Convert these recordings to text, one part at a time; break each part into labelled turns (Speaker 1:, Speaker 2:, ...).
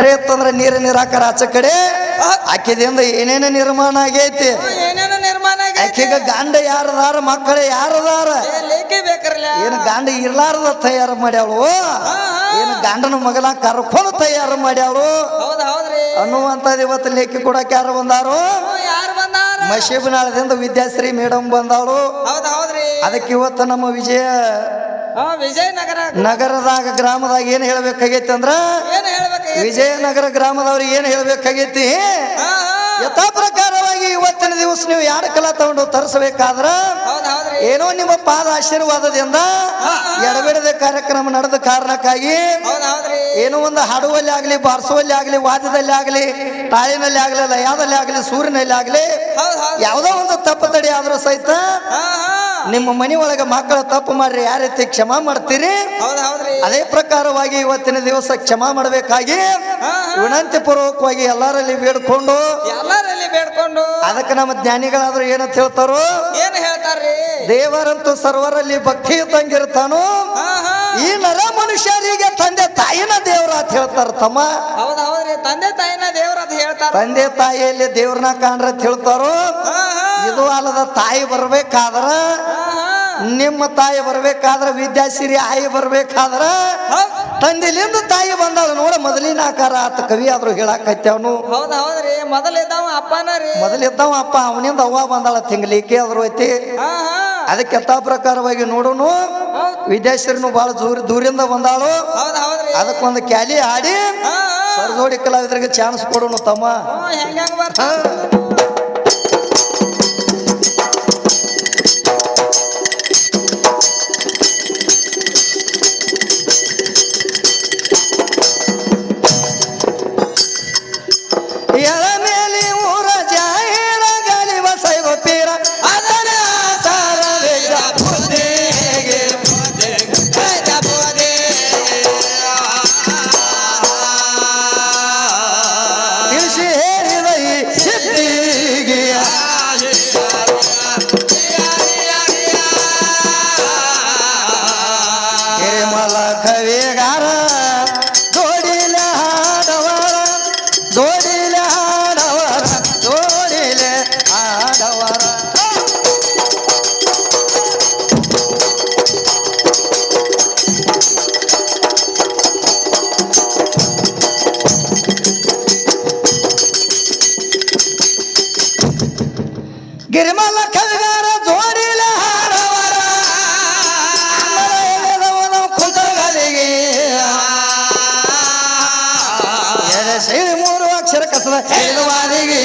Speaker 1: ಕರೆ ಇತ್ತಂದ್ರೆ ನೀರು ನೀರಾಕರ ಆಚೆ ಕಡೆ ಆಕಿದಿಂದ ಏನೇನ ನಿರ್ಮಾಣ ಆಗೈತಿ?
Speaker 2: ಆಕೆಗ ನಿರ್ಮಾಣ ಆಗೈತಿ?
Speaker 1: ಆಕಿಗ ಗಂಡ ಯಾರದಾರ ಮಕ್ಕಳು ಯಾರದಾರ? ಏನು ಗಂಡ ಇರ್ಲಾರ್ದ ತಯಾರು ಮಾಡ್ಯಾಳು? ಏನು ಗಂಡನ ಮಗಲ ಕರ್ಕೊಂಡು ತಯಾರು ಮಾಡ್ಯಾಳು? ಅನ್ನುವಂಥದ್ದು ಇವತ್ತು ಲೇಖಿ ಕೊಡಕ್ಕೆ ಯಾರು ಬಂದಾರು? ಮಶೀಬನಾಳದಿಂದ ವಿದ್ಯಾಶ್ರೀ ಮೇಡಮ್ ಬಂದಾಳು. ಅದಕ್ಕೆ ಇವತ್ತು ನಮ್ಮ ವಿಜಯ
Speaker 2: ವಿಜಯನಗರ.
Speaker 1: ನಗರದಾಗ ಗ್ರಾಮದಾಗ ಏನು ಹೇಳ್ಬೇಕಾಗೈತಿ ಅಂದ್ರ ವಿಜಯನಗರ ಗ್ರಾಮದವ್ರು ಏನು ಹೇಳ್ಬೇಕಾಗೈತಿ? ಯಥಾ ಪ್ರಕಾರವಾಗಿ ಇವತ್ತಿನ ದಿವಸ ನೀವು ಯಾರ ಕಲ ತಗೊಂಡು ತರಿಸಬೇಕಾದ್ರ ಏನೋ ನಿಮ್ಮ ಪಾದ ಆಶೀರ್ವಾದದಿಂದ ಎಡಬಿಡದ ಕಾರ್ಯಕ್ರಮ ನಡೆದ ಕಾರಣಕ್ಕಾಗಿ ಏನೋ ಒಂದು ಹಾಡುವಲ್ಲಿ ಆಗಲಿ ಬಾರಿಸುವಲ್ಲಿ ಆಗಲಿ ವಾದ್ಯದಲ್ಲಿ ಆಗಲಿ ತಾಳಿನಲ್ಲಿ ಆಗಲಿ ಲಯದಲ್ಲಿ ಆಗಲಿ ಸೂರ್ಯನಲ್ಲಿ ಆಗಲಿ ಯಾವುದೋ ಒಂದು ತಪ್ಪು ತಡಿ ಆದರೂ ಸಹಿತ ನಿಮ್ಮ ಮನೆ ಒಳಗೆ ಮಕ್ಕಳ ತಪ್ಪು ಮಾಡ್ರಿ ಯಾವ ರೀತಿ ಕ್ಷಮಾ ಮಾಡ್ತೀರಿ? ಅದೇ ಪ್ರಕಾರವಾಗಿ ಇವತ್ತಿನ ದಿವಸ ಕ್ಷಮಾ ಮಾಡಬೇಕಾಗಿ ವಿನಂತಿ ಪೂರ್ವಕವಾಗಿ ಎಲ್ಲರಲ್ಲಿ ಬೇಡ್ಕೊಂಡು
Speaker 2: ಎಲ್ಲರಲ್ಲಿ ಬೇಡ್ಕೊಂಡು.
Speaker 1: ಅದಕ್ಕೆ ನಮ್ಮ ಜ್ಞಾನಿಗಳಾದ್ರೂ ಏನಂತ ಹೇಳ್ತಾರೋ?
Speaker 2: ಏನ್ ಹೇಳ್ತಾರ್ರಿ?
Speaker 1: ದೇವರಂತೂ ಸರ್ವರಲ್ಲಿ ಭಕ್ತಿ ಇದ್ದಂಗಿರ್ತಾನು? ಈ ನರ ಮನುಷ್ಯರಿಗೆ ತಂದೆ ತಾಯಿನ ದೇವ್ರ ಅಂತ ಹೇಳ್ತಾರ ತಮ್ಮ.
Speaker 2: ಹೌದೌದ್ರಿ ತಂದೆ ತಾಯಿನ ದೇವ್ರ ಅಂತ ಹೇಳ್ತಾರ.
Speaker 1: ತಂದೆ ತಾಯಿಯಲ್ಲಿ ದೇವ್ರನ್ನ ಕಾಣ್ರ ತಿಳ್ತಾರೋ ಹೇಳ್ತಾರೋ? ಇದು ಅಲ್ಲದ ತಾಯಿ ಬರ್ಬೇಕಾದ್ರ ನಿಮ್ಮ ತಾಯಿ ಬರ್ಬೇಕಾದ್ರೆ ವಿದ್ಯಾಸಿರಿ ಆಯಿ ಬರ್ಬೇಕಾದ್ರ ತಂದಿಲಿಂದ ತಾಯಿ ಬಂದಾಳ ನೋಡ ಮೊದಲಿನ ಆಕಾರ ಆತ ಕವಿ ಆದ್ರೂ ಹೇಳಾಕತ್ಯಾವನು
Speaker 2: ಹೌದ್ ಹೌದ್ರಿ ಮೊದಲಿದ್ದಾವ ಅಪ್ಪನ ರೀ.
Speaker 1: ಮೊದಲಿದ್ದವ ಅಪ್ಪ ಅವನಿಂದ ಅವ್ವ ಬಂದಾಳ ತಿಂಗ್ಲಿಕ್ಕೆ ಆದ್ರೂ ಐತಿ. ಅದಕ್ಕೆ ಯಥಾ ಪ್ರಕಾರವಾಗಿ ನೋಡುನು
Speaker 2: ಹೌದ್.
Speaker 1: ವಿದ್ಯಾಶ್ರೀನು ಬಹಳ ದೂರ ದೂರಿಂದ ಬಂದಾಳು. ಅದಕ್ಕೊಂದು ಕ್ಯಾಲಿ ಆಡಿ
Speaker 2: ಸರ್ ಜೋಡಿ
Speaker 1: ಸರ್ಜೋಡಿ ಕಲಾವಿದರಿಗೆ ಚಾನ್ಸ್ ಕೊಡೋನು ತಮ್ಮ. ಗಿರಿಮಲ ಕವಿಗಾರ ಜೋಡಿಲ ಹಾಡವರ ಎಳೆದವನ ಕುಂತಗಾಲಿಗೆ ಎಡೆ ಸೇರಿ ಮೂರು ಅಕ್ಷರ ಕಸದ. ಹೇಳುವಾರಿಗೆ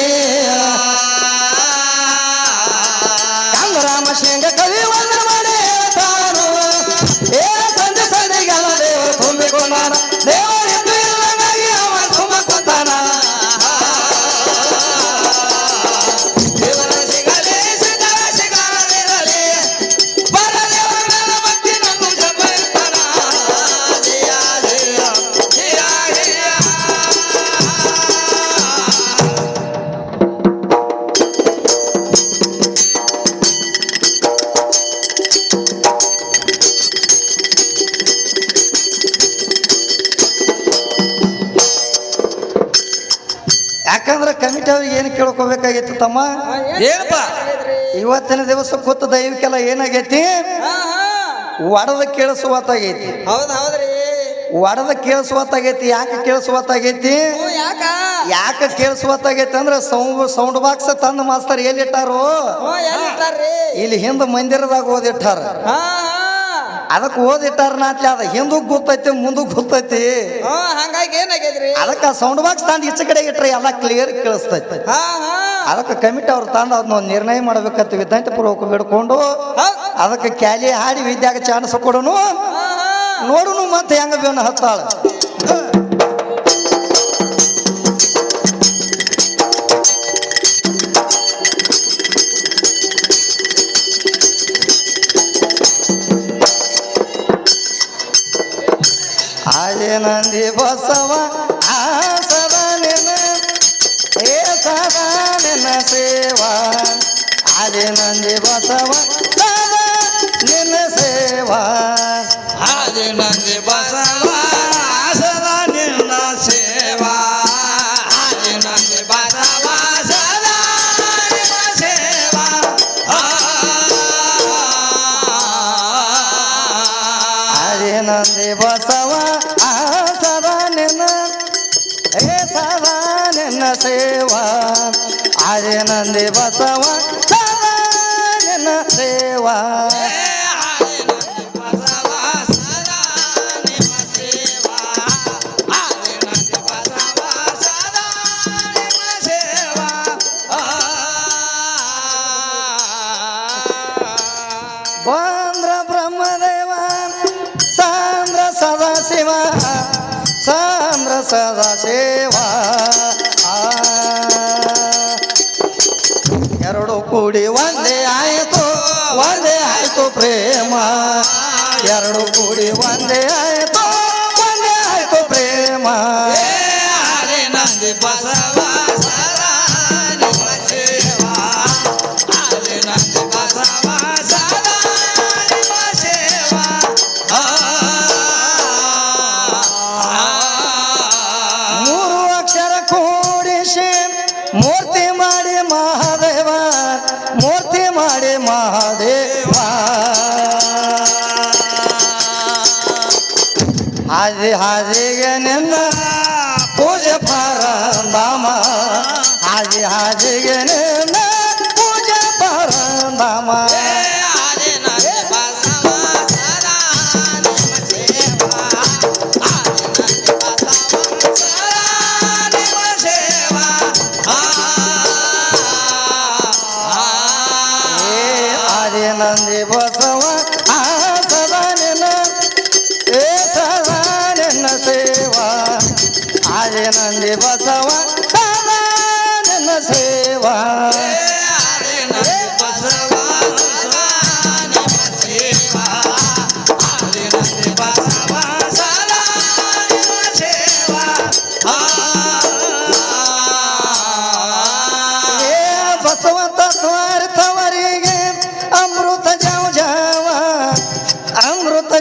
Speaker 1: ಯಾಕಂದ್ರೆ ಕಮಿಟಿ ಅವ್ರಿಗೆ ಏನು ಕೇಳ್ಕೊಬೇಕಾಗಿತ್ತು ತಮ್ಮ?
Speaker 2: ಏನಪ್ಪ?
Speaker 1: ಇವತ್ತಿನ ದಿವಸ ಕೂತ ದೈವಕ್ಕೆಲ್ಲ ಏನಾಗೈತಿ? ಒಡದ ಕೇಳಿಸುವತ್ತಾಗೈತಿ.
Speaker 2: ಹೌದ್ ಹೌದ್ರಿ
Speaker 1: ಒಡದ ಕೇಳಿಸುವತ್ತಾಗೈತಿ ಯಾಕೆ ಕೇಳಿಸುವತ್ತಾಗೈತಿ?
Speaker 2: ಯಾಕ?
Speaker 1: ಕೇಳಿಸುವತ್ತಾಗೈತಿ ಅಂದ್ರೆ ಸೌಂಡ್ ಸೌಂಡ್ ಬಾಕ್ಸ್ ತಂದು ಮಾಸ್ತರ್ ಎಲ್ಲಿಟ್ಟಾರು? ಇಲ್ಲಿ ಹಿಂದೆ ಮಂದಿರದಾಗ ಓದಿಟ್ಟಾರ. ಅದಕ್ಕೆ ಓದಿಟ್ಟಾರ ನಾತ್ಲಿ ಅದ ಹಿಂದಕ್ಕೆ ಗೊತ್ತೈತಿ ಮುಂದಕ್ಕೆ ಗೊತ್ತೈತಿ.
Speaker 2: ಹಾ ಹಂಗಾಗಿ ಏನಾಗ್ಯದ್ರಿ?
Speaker 1: ಅದಕ್ಕೆ ಸೌಂಡ್ ಬಾಕ್ಸ್ ತಂದು ಈಚೆ ಕಡೆ ಇಟ್ರೆ ಎಲ್ಲ ಕ್ಲಿಯರ್ ಕೇಳಿಸ್ತೈತಿ.
Speaker 2: ಹಾ ಹಾ.
Speaker 1: ಅದಕ್ಕೆ ಕಮಿಟಿ ಅವ್ರು ತಂದು ಅದನ್ನ ಒಂದು ನಿರ್ಣಯ ಮಾಡ್ಬೇಕಂತ ವಿದ್ಯಾರ್ಥಿ ಪೂರ್ವಕ ಬಿಡ್ಕೊಂಡು ಅದಕ್ಕೆ ಕ್ಯಾಲಿ ಹಾಡಿ ವಿದ್ಯಾಗ ಚಾನ್ಸ್ ಕೊಡೋನು. ನೋಡುನು ಮತ್ತೆ ಹೆಂಗ ಬೇವನ ಹತ್ತಾಳ ನಂದಿ ಬಸವ ಆ ಸದಾ ನಿನ್ನ ಏ ಸದಾ ನಿನ್ನ ಸೇವಾ.
Speaker 3: ಆದಿ ನಂದಿ ಬಸವ ನಿನ್ನ ಸೇವಾ.
Speaker 1: ನಿನ್ನ ಸೇವಾ ಆದಿ ನಂದಿ ಬಸವ ಸದಾ ನಿನ್ನ ಸೇವಾ ಬಂದ್ರ ಬ್ರಹ್ಮದೇವ ಸಾಂದ್ರ ಸದಾ ಶಿವ ಎರಡು ಕೂಡಿ ಒಂದೇ ಹಾದಿ ಹಾದಿಗೆ ನಿನ್ನ ಪೂಜೆ ಪರಂದಾಮ ಹಾದಿ ಹಾದಿಗೆ ನಿನ್ನ ಪೂಜೆ ಪರಂದಾಮ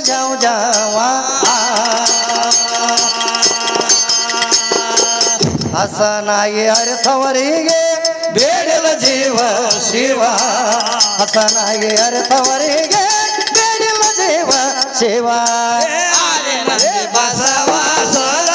Speaker 1: जाओ जावा. असा नाही अर्थवरीगे बेडेल जीव शिवा. असा नाही अर्थवरीगे बेडेल जीव शिवा.
Speaker 2: बसवा सोला